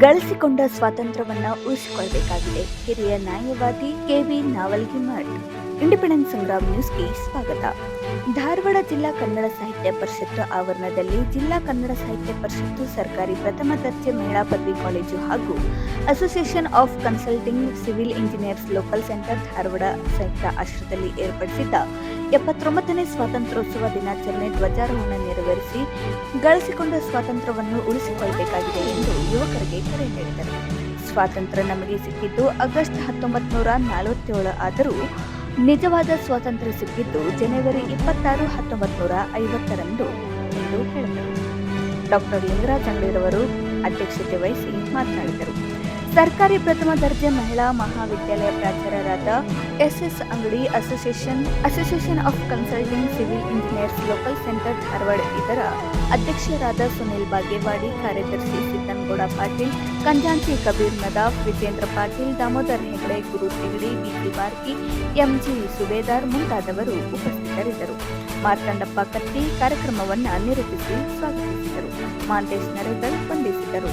ಗಳಿಸಿಕೊಂಡ ಸ್ವಾತಂತ್ರ್ಯವನ್ನ ಉಳಿಸಿಕೊಳ್ಳಬೇಕಾಗಿದೆ ಹಿರಿಯ ನ್ಯಾಯವಾದಿ ಕೆವಿ ನಾವಲ್ಗಿಮಠ್ ಇಂಡಿಪೆಂಡೆನ್ಸ್ ಸಂಗ್ರಾಮ್ ನ್ಯೂಸ್ಗೆ ಸ್ವಾಗತ. ಧಾರವಾಡ ಜಿಲ್ಲಾ ಕನ್ನಡ ಸಾಹಿತ್ಯ ಪರಿಷತ್ತು ಆವರಣದಲ್ಲಿ ಜಿಲ್ಲಾ ಕನ್ನಡ ಸಾಹಿತ್ಯ ಪರಿಷತ್ತು ಸರ್ಕಾರಿ ಪ್ರಥಮ ದರ್ಜೆ ಮಹಿಳಾ ಪದವಿ ಕಾಲೇಜು ಹಾಗೂ association of consulting civil engineers local centre Dharwad ಸಂಯುಕ್ತ ಆಶ್ರಯದಲ್ಲಿ ಏರ್ಪಡಿಸಿದ್ದ ಎಪ್ಪತ್ತೊಂಬತ್ತನೇ ಸ್ವಾತಂತ್ರ್ಯೋತ್ಸವ ದಿನಾಚರಣೆ ಧ್ವಜಾರೋಹಣ ನೆರವೇರಿಸಿ ಗಳಿಸಿಕೊಂಡ ಸ್ವಾತಂತ್ರ್ಯವನ್ನು ಉಳಿಸಿಕೊಳ್ಳಬೇಕಾಗಿದೆ ಎಂದು ಯುವಕರಿಗೆ ಕರೆ ನೀಡಿದರು. ಸ್ವಾತಂತ್ರ್ಯ ನಮಗೆ ಸಿಕ್ಕಿದ್ದು ಆಗಸ್ಟ್ ಹತ್ತೊಂಬತ್ತು ನೂರ ನಲವತ್ತೇಳು ಆದರೂ ನಿಜವಾದ ಸ್ವಾತಂತ್ರ್ಯ ಸಿಕ್ಕಿದ್ದು ಜನವರಿ ಇಪ್ಪತ್ತಾರು ಹತ್ತೊಂಬತ್ತು ನೂರ ಐವತ್ತರಂದು. ಎಂದು ಹೇಳಿದರು. ಡಾಕ್ಟರ್ ಲಿಂಗರಾಜ್ ಅಂಗಡಿರವರು ಅಧ್ಯಕ್ಷತೆ ವಹಿಸಿ ಮಾತನಾಡಿದರು. ಸರ್ಕಾರಿ ಪ್ರಥಮ ದರ್ಜೆ ಮಹಿಳಾ ಮಹಾವಿದ್ಯಾಲಯ ಪ್ರಾಚಾರ್ಯರಾದ SS Angadi association association of consulting civil engineers local centre Dharwad. ಇದರ ಅಧ್ಯಕ್ಷರಾದ ಸುನಿಲ್ ಬಾಗೇವಾಡಿ, ಕಾರ್ಯದರ್ಶಿ ಸಿದ್ದನಗೌಡ ಪಾಟೀಲ್ ಕಂಜಾಂಚಿ ಕಬೀರ್ ನದಾಫ್, ವಿಜೇಂದ್ರ ಪಾಟೀಲ್, ದಾಮೋದರ್ ಹೆಗಡೆ, ಗುರು ತಿಗಡಿ ಬಿಸಿ ಬಾರ್ಕಿ ಎಂಜಿ ಸುಬೇದಾರ್ ಮುಂತಾದವರು ಉಪಸ್ಥಿತರಿದ್ದರು. ಮಾರ್ತಾಂಡಪ್ಪ ಕತ್ತಿ ಕಾರ್ಯಕ್ರಮವನ್ನು ನಿರೂಪಿಸಿ ಸ್ವಾಗತಿಸಿದರು. ಮಾಂತೇಶ್ ನರೇಗಲ್ ವಂದಿಸಿದರು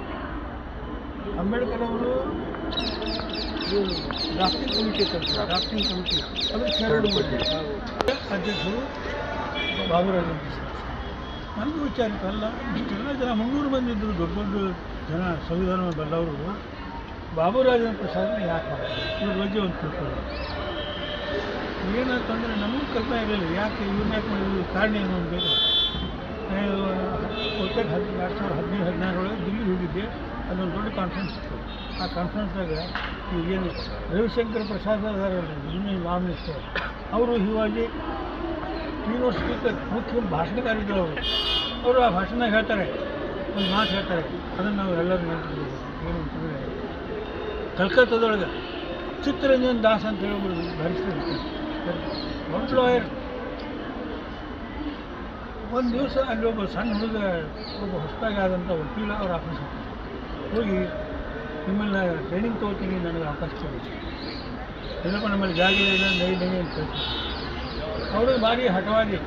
ಅಂಬೇಡ್ಕರ್ ಅವರು ಡ್ರಾಫ್ಟಿಂಗ್ ಕಮಿಟಿ ಅಂತ. ಡ್ರಾಫ್ಟಿಂಗ್ ಕಮಿಟಿ ಅದು ಚೇರ್ಮನ್ ಅಧ್ಯಕ್ಷರು ಬಾಬುರಾಜ್ ನನಗೂ ವಿಚಾರ ಇತ್ತು ಅಲ್ಲ ಇಷ್ಟೆಲ್ಲ ಜನ ಮುನ್ನೂರು ಮಂದಿ ಇದ್ದರು ದೊಡ್ಡ ದೊಡ್ಡ ಜನ ಸಂವಿಧಾನ ಬಲ್ಲವರು. ಬಾಬು ಪ್ರಸಾದನ ಯಾಕೆ ಮಾಡ್ತಾರೆ? ಇವ್ರ ಬಗ್ಗೆ ಒಂದು ತಿಳ್ಕೊಳ್ಳಿ. ಏನಂತಂದರೆ ನಮಗೂ ಕಲ್ಪನೆ ಇರಲಿಲ್ಲ ಯಾಕೆ ಇವ್ರನ್ನ ಯಾಕೆ ಮಾಡಿದ್ರು? ಕಾರಣ ಏನು ಅಂತ ಹದ್ ಎರಡು ಸಾವಿರದ ಹದಿನೈದು, ಹದಿನಾರರೊಳಗೆ ದಿಲ್ಲಿ ಹೋಗಿದ್ದೆ. ಅದೊಂದು ದೊಡ್ಡ ಕಾನ್ಫರೆನ್ಸ್ ಇತ್ತು. ಆ ಕಾನ್ಫರೆನ್ಸ್ದಾಗ ಈಗೇನು ರವಿಶಂಕರ್ ಪ್ರಸಾದ್ ಇನ್ನೂ ಲಾ ಮಿನಿಸ್ಟರ್ ಅವರು ಹೀಗಾಗಿ ಯೂನಿವರ್ಸಿಟಿ ಮುಖ್ಯ ಭಾಷಣಕಾರ ಇದ್ದರು ಅವರು. ಅವರು ಆ ಭಾಷಣ ಹೇಳ್ತಾರೆ, ಒಂದು ಮಾತು ಹೇಳ್ತಾರೆ. ಅದನ್ನು ನಾವು ಎಲ್ಲರೂ ನೆನಪಿದ್ದೀವಿ ಏನು ಅಂತಂದರೆ, ಕಲ್ಕತ್ತಾದೊಳಗೆ ಚಿತ್ತರಂಜನ್ ದಾಸ್ ಅಂತ ಹೇಳ್ಬಿಟ್ಟು ಭರಿಸ್ತಾರೆ ದೊಡ್ಡ ಲಾಯರ್ ಒಂದು ದಿವಸ ಅಲ್ಲಿ ಒಬ್ಬ ಸಣ್ಣ ಹುಡುಗ, ಒಬ್ಬ ಹೊಸದಾಗಿ ಆದಂಥ ವಕೀಲ ಅವ್ರ ಆಫೀಸ್ ಹೋಗಿ ನಿಮ್ಮನ್ನ ಟ್ರೈನಿಂಗ್ ತೊಗೊಳ್ತೀನಿ ನನಗೆ ಅವಕಾಶ ಕೊಡಿ. ಎಲ್ಲಪ್ಪ ನಮ್ಮಲ್ಲಿ ಜಾಗ ಇಲ್ಲ ನೈ ನೈ ಅಂತ ಅವರು ಭಾರಿ ಹಠವಾಗಿ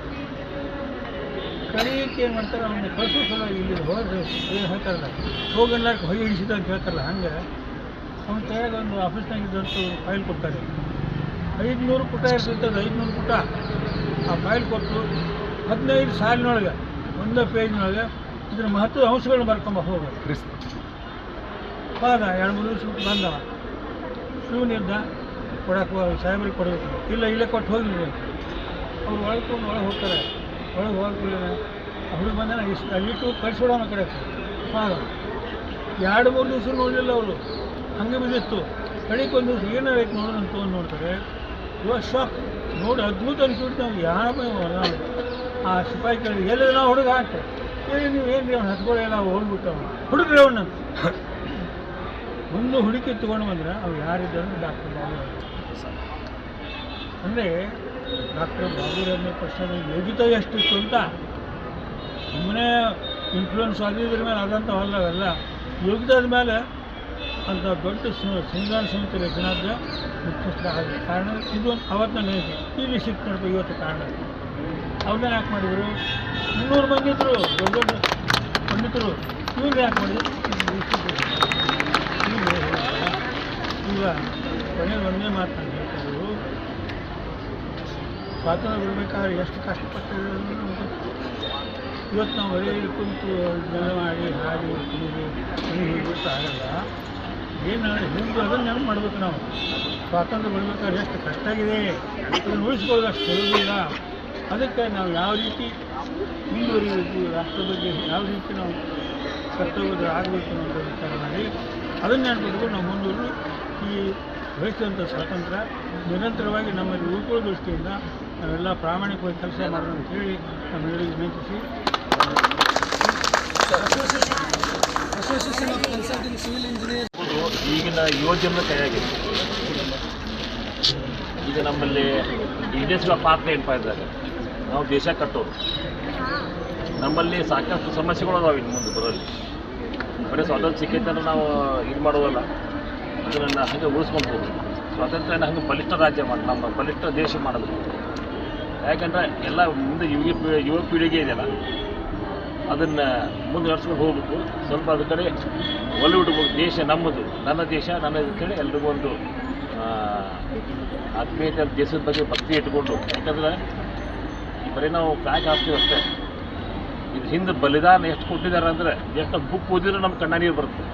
ಕಡೆಯಕ್ಕೆ ಏನು ಮಾಡ್ತಾರೆ ಅವನ್ನ ಕಳಿಸೋ ಸಲುವಾಗಿ ಇಲ್ಲಿ ಹೋದ್ರೆ ಏನು ಹೇಳ್ತಾರಲ್ಲ, ಹೋಗಲ್ಲ ಹೊಯ್ ಹಿಡಿಸಿದ ಅಂತ ಹೇಳ್ತಾರಲ್ಲ, ಹಂಗೆ ಅವ್ನ ಕೈಯಾಗ ಒಂದು ಆಫೀಸ್ನಾಗ ಇದ್ದಂತೂ ಫೈಲ್ ಕೊಡ್ತಾರೆ. ಐದುನೂರು ಪುಟ ಇರ್ತಿರ್ತದೆ ಐದುನೂರು ಪುಟ. ಆ ಫೈಲ್ ಕೊಟ್ಟು ಹದಿನೈದು ಸಾಲಿನೊಳಗೆ, ಒಂದು ಪೇಜ್ನೊಳಗೆ ಇದ್ರ ಮಹತ್ವದ ಅಂಶಗಳನ್ನ ಬರ್ಕೊಂಬ ಹೋಗೋದು. ಹೋದ ಎರಡು, ಮೂರು ದಿವಸ ಬಿಟ್ಟು ಬಂದವ ಶಿವನಿದ್ದ ಕೊಡಕ್ಕೆ ಸಾಹೇಬ್ರಿಗೆ ಕೊಡಬೇಕು. ಇಲ್ಲ, ಇಲ್ಲೇ ಕೊಟ್ಟು ಹೋಗಿ ಅಂತ ಅವ್ರು ಒಳಗೆ ತೊಗೊಂಡು ಒಳಗೆ ಹೋಗ್ತಾರೆ. ಒಳಗೆ ಹೋಗಿ ಹುಡುಗ ಬಂದ ಇಷ್ಟು ಅಲ್ಲಿಟ್ಟು ಕಳಿಸ್ಬಿಡೋಣ ಕಡೆ. ಹೋದ ಎರಡು, ಮೂರು ದಿವಸ ನೋಡಲಿಲ್ಲ ಅವರು. ಹಂಗೆ ಬಿದ್ದಿತ್ತು. ಕಡೆಗೆ ಒಂದು ದಿವಸ ಏನಾರೈತೆ ನೋಡೋಣ ಅಂತ ನೋಡ್ತಾರೆ. ಇವಾಗ ಶಾಕ್ ನೋಡಿ ಅದ್ಭುತ ಅನಿಸ್ಬಿಟ್ಟು ನಾವು ಆ ಸಿಪಾಯಿ ಕೇಳಿ ಎಲ್ಲಿದೆ? ನಾವು ಹುಡುಗ ಅಂತ. ಏನು ನೀವು ಏನು ಅವ್ನು ಹತ್ಕೊಳ್ಳಿ ನಾವು ಹೋಗ್ಬಿಟ್ಟು ಹುಡುಗ್ರಿ ಅವನ್ನ ಒಂದು ಹುಡುಕಿ ತೊಗೊಂಡು ಬಂದ್ರೆ ಅವ್ರು ಯಾರಿದ್ದಾರೆ ಡಾಕ್ಟರ್ ಬಾಬು ಅಂದರೆ ಡಾಕ್ಟರ್ ಬಾಬು ರಮ್ಯ ಪ್ರಸಾದ್ ಯೋಗ್ಯತೆ ಎಷ್ಟಿತ್ತು ಅಂತ? ಸುಮ್ಮನೆ ಇನ್ಫ್ಲೂಯೆನ್ಸ್ ಆಗಿದ್ರ ಮೇಲೆ ಆದಂಥ ಅಲ್ಲ ಅವೆಲ್ಲ ಯೋಗ್ಯದ ಮೇಲೆ ಅಂತ ದೊಡ್ಡ ಸ- ಸಂವಿಧಾನ ಸಮಿತಿ ರಚನಾದ ಮುಖ್ಯಸ್ಥರ ಆಗಿದೆ ಕಾರಣ ಇದು ಅವತ್ತಿನ ನೆನಪು ಇಲ್ಲಿ ಸಿಕ್ತು ಇವತ್ತು ಕಾರಣ ಅವ್ರನ್ನ ಯಾಕೆ ಮಾಡಿದರು? ಮುನ್ನೂರು ಮಂದಿ ಇದ್ರು ದೊಡ್ಡ ದೊಡ್ಡ ಪಂಡಿತರು. ಇವ್ರು ಯಾಕೆ ಮಾಡಿದ್ರು? ಈಗ ಕೊನೆಯಲ್ಲಿ ಒಂದೇ ಮಾತನ್ನು ಹೇಳ್ತಾರೆ ಸ್ವಾತಂತ್ರ್ಯ ಬರಬೇಕಾದ್ರೆ ಎಷ್ಟು ನಮ್ಗೆ ಗೊತ್ತು. ಇವತ್ತು ನಾವು ಬರೀ ಇಲ್ಲಿ ಕುಂತು ಜನ ಮಾಡಿ, ಹಾಡಿ ಕುಡಿದು ಆಗಲ್ಲ. ಏನು ಹಿಂದೆ ಅದನ್ನು ನೆನಪು ಮಾಡ್ಬೇಕು ನಾವು. ಸ್ವಾತಂತ್ರ್ಯ ಬರಬೇಕಾದ್ರೆ ಎಷ್ಟು ಕಷ್ಟ ಆಗಿದೆ. ಅದನ್ನು ಉಳಿಸ್ಕೊಳ್ಳೋದು ಅಷ್ಟು ಅದಕ್ಕೆ ನಾವು ಯಾವ ರೀತಿ ಮುಂದುವರಿಬೇಕು ರಾಷ್ಟ್ರ ಬಗ್ಗೆ ಯಾವ ರೀತಿ ನಾವು ಕರ್ತವ್ಯಗಳು ಆಗಬೇಕು ಅನ್ನೋದು ವಿಚಾರ ಮಾಡಿ, ಅದನ್ನು ನೆನಪಿಟ್ಕೊಂಡು ನಾವು ಮುಂದುವರೆದು ಈ ವಹಿಸಿದಂಥ ಸ್ವಾತಂತ್ರ್ಯ ನಿರಂತರವಾಗಿ ನಮ್ಮಲ್ಲಿ ಉಳ್ಕೊಳ್ಳೋ ದೃಷ್ಟಿಯಿಂದ ನಾವೆಲ್ಲ ಪ್ರಾಮಾಣಿಕವಾಗಿ ಕೆಲಸ ಮಾಡೋಣ ಅಂತ ಹೇಳಿ ನಮ್ಮೆಲ್ಲರಿಗೂ ವಿನಂತಿಸಿ. ಇದು ಈಗಿನ ಯೋಜನೆ ಕೈಯಾಗಿದೆ ಈಗ ನಮ್ಮಲ್ಲಿ ಈ ಆಫ್ ಪಾತ್ರ ಏನ್ಪಾ ಇದ್ದಾರೆ ನಾವು ದೇಶ ಕಟ್ಟೋರು ನಮ್ಮಲ್ಲಿ ಸಾಕಷ್ಟು ಸಮಸ್ಯೆಗಳು ಅದಾವೆ ಇನ್ನು ಮುಂದೆ ಬರೋಲ್ಲಿ. ಬರೀ ಸ್ವಾತಂತ್ರ್ಯ ಸಿಕ್ಕೈತೆ ನಾವು ಇದು ಮಾಡೋದಲ್ಲ. ಅದನ್ನು ಹಾಗೆ ಉಳಿಸ್ಕೊಂಡು ಹೋಗ್ಬೇಕು ಸ್ವಾತಂತ್ರ್ಯನ ಹಂಗೆ ಬಲಿಷ್ಠ ರಾಜ್ಯ ಮಾಡಿ, ನಮ್ಮ ಬಲಿಷ್ಠ ದೇಶ ಮಾಡೋದು. ಯಾಕಂದ್ರೆ ಎಲ್ಲ ಮುಂದೆ ಯುವ ಯುವ ಪೀಳಿಗೆ ಇದೆಯಲ್ಲ ಅದನ್ನು ಮುಂದೆ ನಡೆಸ್ಕೊಂಡು ಹೋಗ್ಬೇಕು. ಸ್ವಲ್ಪ ಅದ್ರ ಕಡೆ ಒಲೆ ದೇಶ ನಮ್ಮದು, ನನ್ನ ದೇಶ, ನನ್ನ ಕಡೆ ಎಲ್ರಿಗೂ ಒಂದು ಆತ್ಮೀಯತೆ ದೇಶದ ಬಗ್ಗೆ ಭಕ್ತಿ ಇಟ್ಕೊಂಡು. ಯಾಕಂದ್ರೆ ಈ ಬರೀ ನಾವು ಪ್ಯಾಕ್ ಹಾಕ್ತೀವಿ ಅಷ್ಟೇ. ಇದು ಹಿಂದೆ ಬಲಿದಾನ ಎಷ್ಟು ಕೊಟ್ಟಿದ್ದಾರೆ ಅಂದರೆ, ಎಷ್ಟು ಬುಕ್ ಓದಿದ್ರೆ ನಮ್ಮ ಕಣ್ಣ ನೀರು ಬರುತ್ತೆ.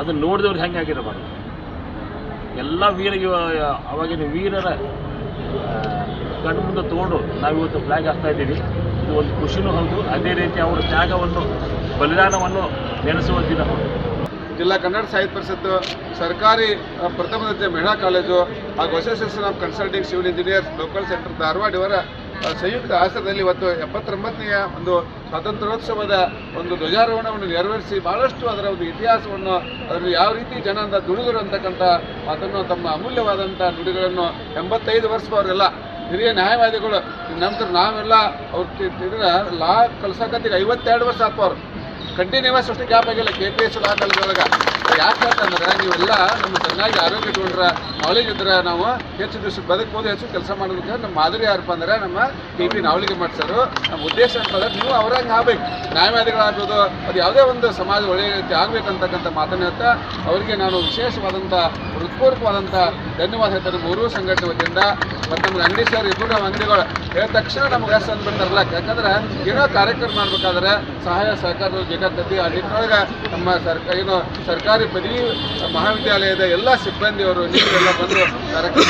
ಅದನ್ನು ನೋಡಿದವ್ರು ಹೆಂಗೆ ಆಗಿರಬಾರ್ದು. ಎಲ್ಲ ವೀರ ಅವಾಗಿನ ವೀರರ ಕಣ್ಣು ಮುಂದೆ ತೊಗೊಂಡು ನಾವು ಇವತ್ತು ಫ್ಲಾಗ್ ಹಾಕ್ತಾ ಇದ್ದೀವಿ. ಇದು ಒಂದು ಖುಷಿನೂ ಹೌದು, ಅದೇ ರೀತಿ ಅವರ ತ್ಯಾಗವನ್ನು, ಬಲಿದಾನವನ್ನು ನೆನೆಸುವ ದಿನ ಜಿಲ್ಲಾ ಕನ್ನಡ ಸಾಹಿತ್ಯ ಪರಿಷತ್ತು ಸರ್ಕಾರಿ ಪ್ರಥಮ ದರ್ಜೆ ಮಹಿಳಾ ಕಾಲೇಜು ಹಾಗೂ association of consulting civil engineers local centre Dharwad ಇವರ ಸಂಯುಕ್ತ ರಾಷ್ಟ್ರದಲ್ಲಿ ಇವತ್ತು ಎಪ್ಪತ್ತೊಂಬತ್ತನೆಯ ಒಂದು ಸ್ವಾತಂತ್ರ್ಯೋತ್ಸವದ ಒಂದು ಧ್ವಜಾರೋಹಣವನ್ನು ನೆರವೇರಿಸಿ ಬಹಳಷ್ಟು ಅದರ ಒಂದು ಇತಿಹಾಸವನ್ನು ಅದರಲ್ಲಿ ಯಾವ ರೀತಿ ಜನ ಅಂತ ದುಡಿದರು ಅಂತಕ್ಕಂಥ ಅದನ್ನು ತಮ್ಮ ಅಮೂಲ್ಯವಾದಂಥ ನುಡಿಗಳನ್ನು ಎಂಬತ್ತೈದು ವರ್ಷದವರೆಲ್ಲ ಹಿರಿಯ ನ್ಯಾಯವಾದಿಗಳು ನಂತರ ನಾವೆಲ್ಲ ಅವ್ರು ಇದ್ರ ಲಾ ಕಲ್ಸಕತ್ತೀಗ ಐವತ್ತೆರಡು ವರ್ಷ ಆತ್ವ ಅವ್ರು. ಕಂಟಿನ್ಯೂಸ್ ಅಷ್ಟು ಗ್ಯಾಪ್ ಆಗಿಲ್ಲ ಕೆ ಪಿ ಎಸ್ ಕಾಲೇಜೊಳಗೆ ಯಾಕೆ ಅಂತಂದ್ರೆ ನೀವೆಲ್ಲ ನಮ್ಮ ಚೆನ್ನಾಗಿ ಆರೋಗ್ಯ ಇಟ್ಕೊಂಡ್ರೆ ನಾಲೆಜ್ ಇದ್ರೆ ನಾವು ಹೆಚ್ಚು ದಿವಸ ಬದುಕ್ಬೋದು, ಹೆಚ್ಚು ಕೆಲಸ ಮಾಡೋದಕ್ಕೆ. ನಮ್ಮ ಮಾದರಿ ಯಾರಪ್ಪ ಅಂದ್ರೆ ನಮ್ಮ ಕೆ ಪಿ ನಾವಲಿಗೆ ಮಾಡ್ಸೋರು. ನಮ್ಮ ಉದ್ದೇಶ ಅಂತಂದ್ರೆ ನೀವು ಅವ್ರಂಗೆ ಆಗ್ಬೇಕು. ನ್ಯಾಯವಾದಿಗಳಾಗ್ಬೋದು, ಅದು ಯಾವುದೇ ಒಂದು ಸಮಾಜ ಒಳ್ಳೆಯ ರೀತಿ ಆಗ್ಬೇಕಂತಕ್ಕಂಥ ಮಾತನ್ನ ಹೇಳ್ತಾ ಅವರಿಗೆ ನಾನು ವಿಶೇಷವಾದಂಥ ಹೃತ್ಪೂರ್ವಕವಾದಂಥ ಧನ್ಯವಾದ ಹೇಳ್ತಾರೆ ಮೂರೂ ಸಂಘಟನೆ ವತಿಯಿಂದ ಮತ್ತು ನಮ್ಗೆ ಅಂಗಡಿ ಸರ್ ಇಬ್ಬರು ನಾವು ಅಂಗಡಿಗಳು. ಹೇಳಿದ ತಕ್ಷಣ ನಮ್ಗೆ ಎಸ್ ಅಂದ್ಬಿಡ್ತಾರಲ್ಲ ಯಾಕಂದ್ರೆ ಏನೋ ಕಾರ್ಯಕ್ರಮ ಮಾಡ್ಬೇಕಾದ್ರೆ ಸಹಾಯ ಸಹಕಾರ ಜಗತ್ತೈತಿ ಆ ನಿಟ್ಟಿನೊಳಗೆ ನಮ್ಮ ಸರ್ಕಾರ ಏನು ಸರ್ಕಾರಿ ಪದವಿ ಮಹಾವಿದ್ಯಾಲಯದ ಎಲ್ಲ ಸಿಬ್ಬಂದಿಯವರು, ನೀವೆಲ್ಲ ಬಂದು ಕಾರ್ಯಕ್ರಮ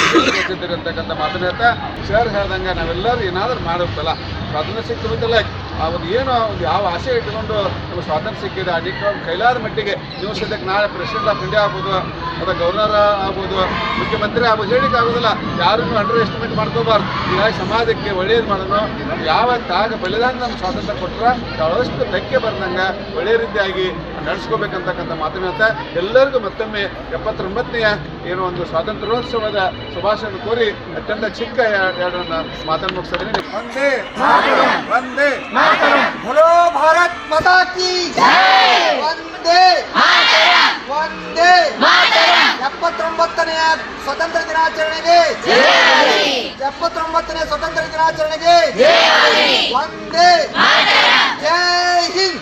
ಹೇಳ್ತಾ ಸರ್ ಹೇಳ್ದಂಗೆ ನಾವೆಲ್ಲರೂ ಏನಾದರೂ ಮಾಡಬೇಕಲ್ಲ ಸ್ವಾತಂತ್ರ್ಯ ಸಿಕ್ಕಿಬಿಟ್ಟಲ್ಲ ಆ ಒಂದು ಏನೋ ಒಂದು ಯಾವ ಆಸೆ ಇಟ್ಟುಕೊಂಡು ನಮಗೆ ಸ್ವಾತಂತ್ರ್ಯ ಸಿಕ್ಕಿದೆ, ಆ ಕೈಲಾದ ಮಟ್ಟಿಗೆ ನೀವು ಸದ್ಯಕ್ಕೆ ನಾಳೆ ಪ್ರೆಸಿಡೆಂಟ್ ಆಫ್ ಇಂಡಿಯಾ ಆಗ್ಬೋದು, ಅಥವಾ ಗವರ್ನರ್ ಆಗ್ಬೋದು, ಮುಖ್ಯಮಂತ್ರಿ ಆಗ್ಬೋದು ಹೇಳಿಕ್ಕೆ ಆಗೋದಿಲ್ಲ. ಯಾರನ್ನು ಅಂಡರ್ ಎಸ್ಟಿಮೇಟ್ ಮಾಡ್ಕೋಬಾರ್ದು. ಹೀಗಾಗಿ ಸಮಾಜಕ್ಕೆ ಒಳ್ಳೆಯದು ಮಾಡೋಣ ಯಾವ ತಾಗ ಬಲಿದಾನ ನಮ್ಮ ಸ್ವಾತಂತ್ರ್ಯ ಕೊಟ್ಟರೆ ಬಹಳಷ್ಟು ಧಕ್ಕೆ ಬರ್ದಂಗೆ ಒಳ್ಳೆಯ ರೀತಿಯಾಗಿ ನಡೆಸ್ಕೋಬೇಕಂತಕ್ಕಂಥ ಮಾತಿನ ಅಂತ ಎಲ್ಲರಿಗೂ ಮತ್ತೊಮ್ಮೆ ಎಪ್ಪತ್ತೊಂಬತ್ತನೆಯ ಏನೋ ಒಂದು ಸ್ವಾತಂತ್ರ್ಯೋತ್ಸವದ ಶುಭಾಶಯ ಕೋರಿ ಅತ್ಯಂತ ಚಿಕ್ಕ ಎರಡನ್ನ ಮಾತನ್ನು ಮುಗಿಸಿದ್ರೆ ಒಂದೇ ಭಾರತ್ ಮತಾ ಒಂದೇ ಒಂದೇ ಎಪ್ಪತ್ತೊಂಬತ್ತನೆಯ ಸ್ವತಂತ್ರ ದಿನಾಚರಣೆಗೆ ಎಪ್ಪತ್ತೊಂಬತ್ತನೇ ಸ್ವತಂತ್ರ ದಿನಾಚರಣೆಗೆ ಒಂದೇ ಜೈ ಹಿಂದ್.